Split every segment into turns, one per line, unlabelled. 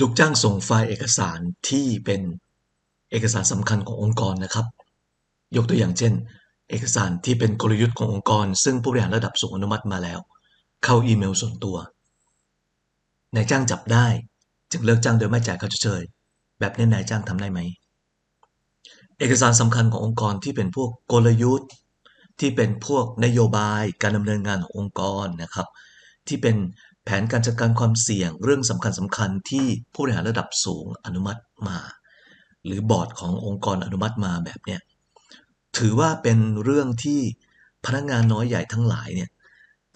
ลูกจ้างส่งไฟล์เอกสารที่เป็นเอกสารสำคัญขององค์กรนะครับ ยกตัวอย่างเช่น เอกสารที่เป็นกลยุทธ์ขององค์กร ซึ่งผู้บริหารระดับสูงอนุมัติมาแล้ว เข้าอีเมลส่วนตัวนายจ้างจับได้ จึงเลิกจ้างโดยไม่จ่ายค่าชดเชยแบบนี้นายจ้างทำได้ไหม เอกสารสำคัญขององค์กรที่เป็นพวกกลยุทธ์ ที่เป็นพวกนโยบายการดำเนินงานขององค์กรนะครับ ที่เป็น แผนการจัดการความเสี่ยงเรื่องสำคัญสำคัญที่ผู้บริหารระดับสูงอนุมัติมา หรือบอร์ดขององค์กรอนุมัติมาแบบเนี้ยถือว่าเป็นเรื่องที่พนักงานน้อยใหญ่ทั้งหลายเนี่ย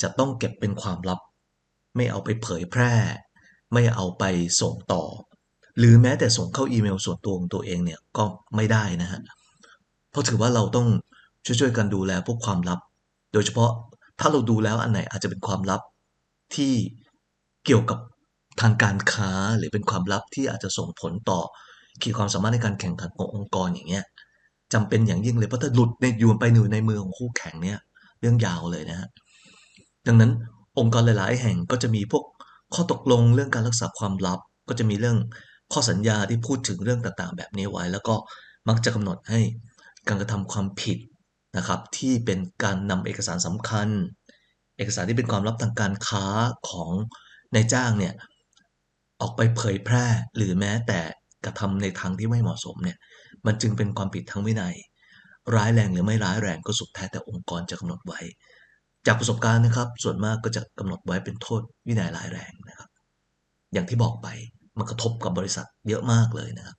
จะต้องเก็บเป็นความลับ ไม่เอาไปเผยแพร่ ไม่เอาไปส่งต่อ หรือแม้แต่ส่งเข้าอีเมลส่วนตัวของตัวเองเนี่ยก็ไม่ได้นะฮะเพราะถือว่าเราต้องช่วยๆกันดูแลพวกความลับ โดยเฉพาะถ้าเราดูแล้วอันไหนอาจจะเป็นความลับ ที่เกี่ยวกับทางการค้าหรือเป็นความลับที่อาจจะส่งผลต่อขีดความสามารถในการแข่งขันขององค์กรอย่างเงี้ยจำเป็นอย่างยิ่งเลยเพราะถ้าหลุดในยูนไปหนึ่ในมือของคู่แข่งเนี่ยเรื่องยาวเลยนะฮะดังนั้นองค์กรหลาย ๆ แห่งก็จะมีพวกข้อตกลงเรื่องการรักษาความลับ ก็จะมีเรื่องข้อสัญญาที่พูดถึงเรื่องต่าง ๆ แบบนี้ไว้ แล้วก็มักจะกำหนดให้การกระทำความผิดนะครับที่เป็นการนำเอกสารสำคัญ เอกสารที่เป็นความลับทางการค้าของนายจ้างเนี่ยออกไปเผยแพร่ หรือแม้แต่กระทำในทางที่ไม่เหมาะสมเนี่ยมันจึงเป็นความผิดทางวินัย ร้ายแรงหรือไม่ร้ายแรงก็สุดแท้แต่องค์กรจะกำหนดไว้ จากประสบการณ์นะครับ ส่วนมากก็จะกำหนดไว้เป็นโทษวินัยร้ายแรงนะครับ อย่างที่บอกไปมันกระทบกับบริษัทเยอะมากเลยนะครับ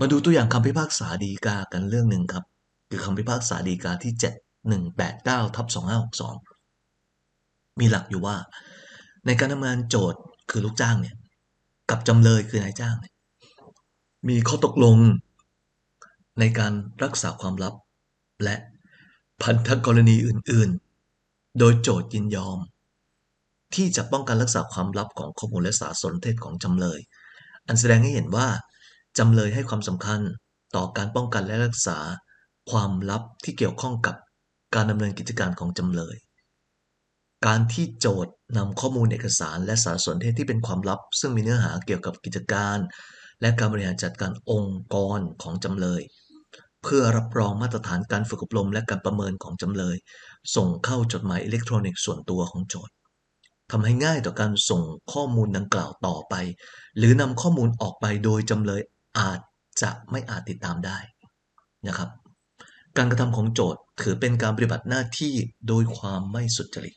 มาดูตัวอย่างคำพิพากษาดีกากันเรื่องหนึ่งครับ คือคำพิพากษาดีกาที่ 7189ทับ2562 มีหลักอยู่ว่า ในการทำงานโจทย์คือลูกจ้างเนี่ย กับจำเลยคือนายจ้างเนี่ยมีข้อตกลงในการรักษาความลับ และพันธกรณีอื่น ๆ โดยโจทย์ยินยอม ที่จะป้องกันรักษาความลับของข้อมูลและสารสนเทศของจำเลย อันแสดงให้เห็นว่าจำเลยให้ความสำคัญต่อการป้องกันและรักษาความลับที่เกี่ยวข้องกับการดำเนินกิจการของจำเลย การที่โจทย์นำข้อมูลเอกสาร และสารสนเทศที่เป็นความลับ ซึ่งมีเนื้อหาเกี่ยวกับกิจการ และการบริหารจัดการองค์กรของจำเลย เพื่อรับรองมาตรฐานการฝึกอบรมและการประเมินของจำเลย ส่งเข้าจดหมายอิเล็กทรอนิกส์ส่วนตัวของโจทย์ทำให้ง่ายต่อการส่งข้อมูลดังกล่าวต่อไป หรือนำข้อมูลออกไปโดยจำเลยอาจจะไม่อาจติดตามได้นะครับ การกระทำของโจทย์ถือเป็นการปฏิบัติหน้าที่โดยความไม่สุจริต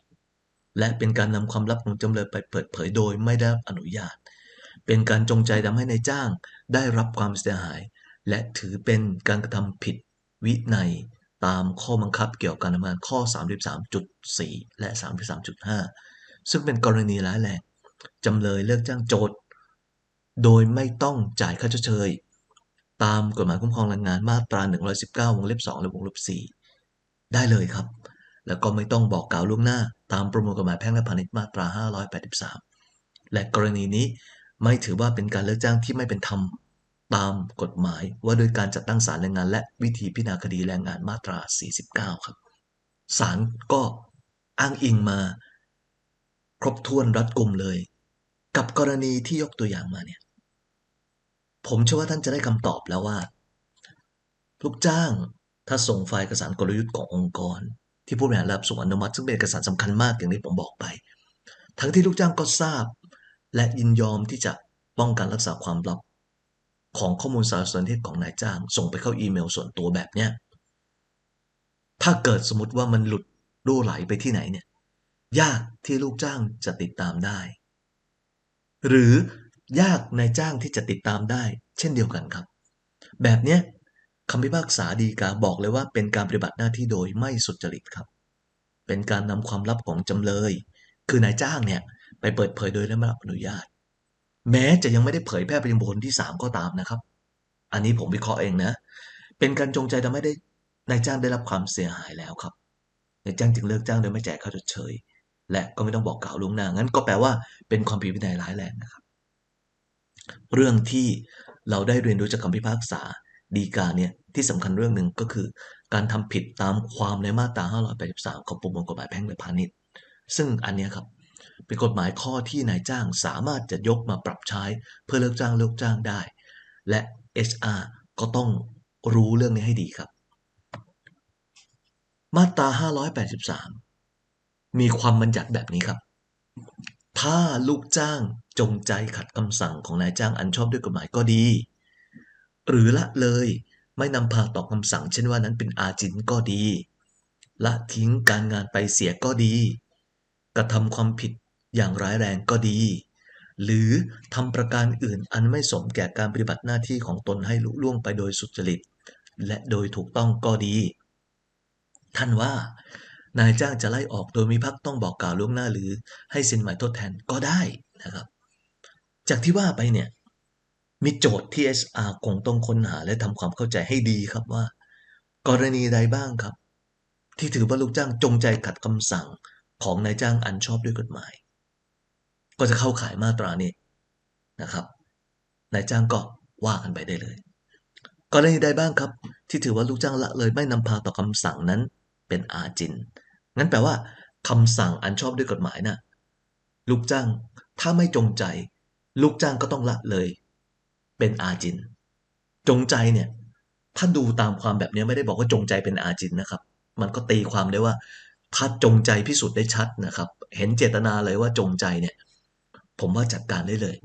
และเป็นการนำความลับของจำเลยไปเปิดเผยโดยไม่ได้รับอนุญาต เป็นการจงใจทำให้ในายจ้างได้รับความเสียหาย และถือเป็นการกระทำผิดวินัยตามข้อบังคับเกี่ยวกับการทำงานข้อ 33.4 และ 33.5 ซึ่งเป็นกรณีร้ายแรงจำเลยเลิกจ้างโจทย์ โดยไม่ต้องจ่ายค่าชดเชย ตามกฎหมายคุ้มครองแรงงานมาตรา 119 วงเล็บ 2 และวงเล็บ 4 ได้เลยครับ แล้วก็ไม่ต้องบอกกล่าวล่วงหน้า ตามประมวลกฎหมายแพ่งและพาณิชย์มาตรา 583 และกรณีนี้ไม่ถือว่าเป็นการเลิกจ้างที่ไม่เป็นธรรมตามกฎหมายว่าโดยการจัดตั้งศาลแรงงาน และวิธีพิจารณาคดีแรงงานมาตรา 49 ครับศาลก็อ้างอิงมาครบถ้วนรัดกุมเลย กับกรณีที่ยกตัวอย่างมาเนี่ย ผมเชื่อว่าท่านจะได้คำตอบแล้วว่า ลูกจ้างถ้าส่งไฟล์เอกสารกลยุทธ์ขององค์กร ที่ผู้บริหารรับส่งอนุมัติ ซึ่งเป็นเอกสารสำคัญมากอย่างที่ผมบอกไป ทั้งที่ลูกจ้างก็ทราบ และยินยอมที่จะป้องกันรักษาความลับ ของข้อมูลสารสนเทศของนายจ้าง ส่งไปเข้าอีเมลส่วนตัวแบบเนี้ยถ้าเกิดสมมติว่ามันหลุดรั่วไหลไปที่ไหนเนี่ยยากที่ลูกจ้างจะติดตามได้ หรือยากนายจ้างที่จะติดตามได้ เช่นเดียวกันครับ แบบเนี้ย คำพิพากษาดีกาบอกเลยว่าเป็นการปฏิบัติหน้าที่โดยไม่สุจริตครับ เป็นการนำความลับของจำเลย คือนายจ้างเนี่ยไปเปิดเผยโดยไม่ได้รับอนุญาต แม้จะยังไม่ได้เผยแพร่ไปยังบุคคลที่ 3 ก็ตามนะครับ อันนี้ผมวิเคราะห์เองนะ เป็นการจงใจทำให้ได้นายจ้างได้รับความเสียหายแล้วครับนายจ้างจึงเลิกจ้างโดยไม่แจ่ายค่าชดเชย และก็ไม่ต้องบอกกล่าวล่วงหน้างั้นก็แปลว่าเป็นความผิดวินัยร้ายแรงนะครับ เรื่องที่เราได้เรียนรู้จากคำพิพากษา ดีกาเนี่ยที่สำคัญเรื่องหนึ่งก็คือ การทำผิดตามความในมาตรา 583 ของประมวลกฎหมายแพ่งและพาณิชย์ ซึ่งอันนี้ครับเป็นกฎหมายข้อที่นายจ้างสามารถจะยกมาปรับใช้เพื่อเลิกจ้างเลิกจ้างได้ และ HR ก็ต้องรู้เรื่องนี้ให้ดีครับ มาตรา 583 มีความบัญญัติแบบนี้ครับ ถ้าลูกจ้างจงใจขัดคำสั่งของนายจ้างอันชอบด้วยกฎหมายก็ดี หรือละเลย ไม่นำพาต่อคำสั่งเช่นว่านั้นเป็นอาจินก็ดี ละทิ้งการงานไปเสียก็ดี กระทำความผิดอย่างร้ายแรงก็ดี หรือทำประการอื่นอันไม่สมแก่การปฏิบัติหน้าที่ของตนให้ลุล่วงไปโดยสุจริต และโดยถูกต้องก็ดี ท่านว่านายจ้างจะไล่ออกโดยมีพักต้องบอกกล่าวล่วงหน้าหรือให้สินหมายทดแทนก็ได้นะครับ จากที่ว่าไปเนี่ย มีโจทย์ที่ SR คงต้องค้นหาและทำความเข้าใจให้ดีครับว่า กรณีใดบ้างครับ ที่ถือว่าลูกจ้างจงใจขัดคำสั่งของนายจ้างอันชอบด้วยกฎหมาย ก็จะเข้าข่ายมาตรานี้นะครับนายจ้างก็ว่ากันไปได้เลย กรณีใดบ้างครับ ที่ถือว่าลูกจ้างละเลยไม่นำพาต่อคำสั่งนั้นเป็นอาจิน งั้นแปลว่าคำสั่งอันชอบด้วยกฎหมายนะ่ะลูกจ้างถ้าไม่จงใจ ลูกจ้างก็ต้องละเลย เป็นอาจิน จงใจเนี่ย ถ้าดูตามความแบบนี้ไม่ได้บอกว่าจงใจเป็นอาจินนะครับ มันก็ตีความได้ว่าถ้าจงใจพิสูจน์ได้ชัดนะครับ เห็นเจตนาเลยว่าจงใจเนี่ย ผมว่าจัดการได้เลย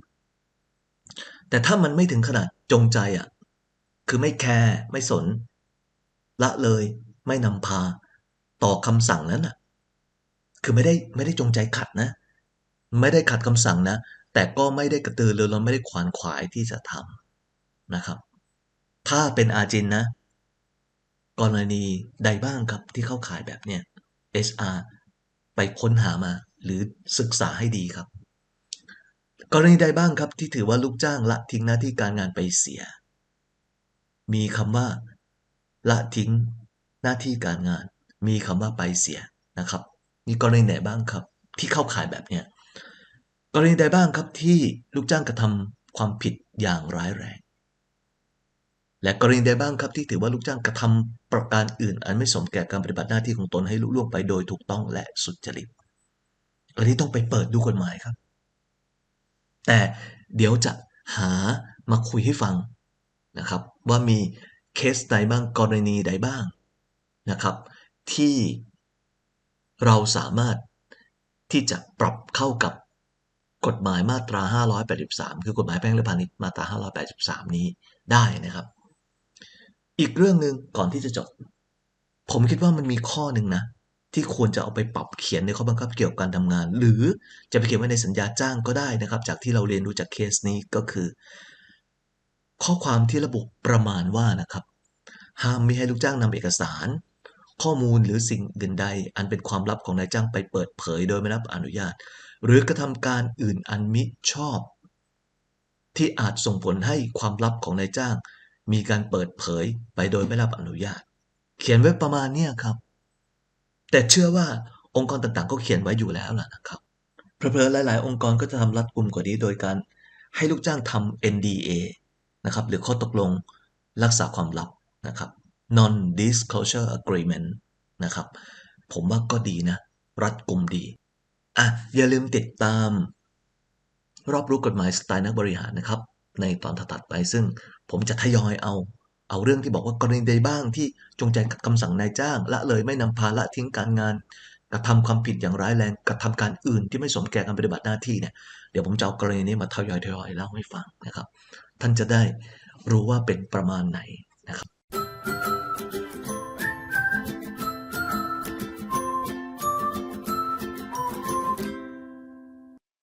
แต่ถ้ามันไม่ถึงขนาดจงใจอะ คือไม่แคร์ไม่สน ละเลยไม่นำพา ต่อคำสั่งนั้นอะ คือไม่ได้ไม่ได้จงใจขัดนะ ไม่ได้ขัดคำสั่งนะ แต่ก็ไม่ได้กระตือรือร้นไม่ได้ขวานขวายที่จะทำนะครับ ถ้าเป็นอาจินนะ กรณีใดบ้างครับที่เข้าข่ายแบบเนี้ย SR ไปค้นหามาหรือศึกษาให้ดีครับ กรณีใดบ้างครับที่ถือว่าลูกจ้างละทิ้งหน้าที่การงานไปเสีย มีคำว่า ละทิ้งหน้าที่การงาน มีคำว่าไปเสียนะครับ มีกรณีไหนบ้างครับ ที่เข้าข่ายแบบเนี้ย กรณีใดบ้างครับที่ลูกจ้างกระทำความผิดอย่างร้ายแรง และกรณีใดบ้างครับที่ถือว่าลูกจ้างกระทำประการอื่น อันไม่สมแก่การปฏิบัติหน้าที่ของตนให้ลุล่วงไปโดยถูกต้องและสุจริตอันนี้ต้องไปเปิดดูกฎหมายครับ แต่เดี๋ยวจะหามาคุยให้ฟังนะครับ ว่ามีเคสใดบ้างกรณีใดบ้างนะครับ ที่เราสามารถที่จะปรับเข้ากับ กฎหมายมาตรา 583 คือกฎหมายแพ่งและพาณิชย์มาตรา 583 นี้ได้นะครับ อีกเรื่องหนึ่งก่อนที่จะจบ ผมคิดว่ามันมีข้อหนึ่งนะ ที่ควรจะเอาไปปรับเขียนในข้อบังคับเกี่ยวกับการทำงาน หรือจะไปเขียนไว้ในสัญญาจ้างก็ได้นะครับ จากที่เราเรียนรู้จากเคสนี้ก็คือ ข้อความที่ระบุประมาณว่านะครับ ห้ามไม่ให้ลูกจ้างนำเอกสาร ข้อมูลหรือสิ่งอื่นใด อันเป็นความลับของนายจ้างไปเปิดเผยโดยไม่รับอนุญาต หรือกระทำการอื่นอันมิชอบ ที่อาจส่งผลให้ความลับของนายจ้าง มีการเปิดเผยไปโดยไม่รับอนุญาต เขียนไว้ประมาณเนี้ยครับ แต่เชื่อว่าองค์กรต่างๆ ก็เขียนไว้อยู่แล้วล่ะนะครับเพลอๆหลาย ๆ องค์กรก็จะทำรัดกุมกว่านี้โดยการให้ลูกจ้างทำ NDA นะครับ หรือข้อตกลงรักษาความลับนะครับ non disclosure agreement นะครับ ผมว่าก็ดีนะ รัดกุมดี อะอย่าลืมติดตาม รอบรู้กฎหมายสไตล์นักบริหารนะครับ ในตอนถัดไปซึ่งผมจะทยอยเอา เอาเรื่องที่บอกว่ากรณีใดบ้างที่จงใจขัดคำสั่งนายจ้าง ละเลยไม่นำพาละทิ้งการงาน กระทำความผิดอย่างร้ายแรงกระทำการอื่นที่ไม่สมแก่การปฏิบัติหน้าที่เนี่ยเดี๋ยวผมจะเอากรณีนี้มาทยอยทยอยเล่าให้ฟังนะครับ ท่านจะได้รู้ว่าเป็นประมาณไหนนะครับ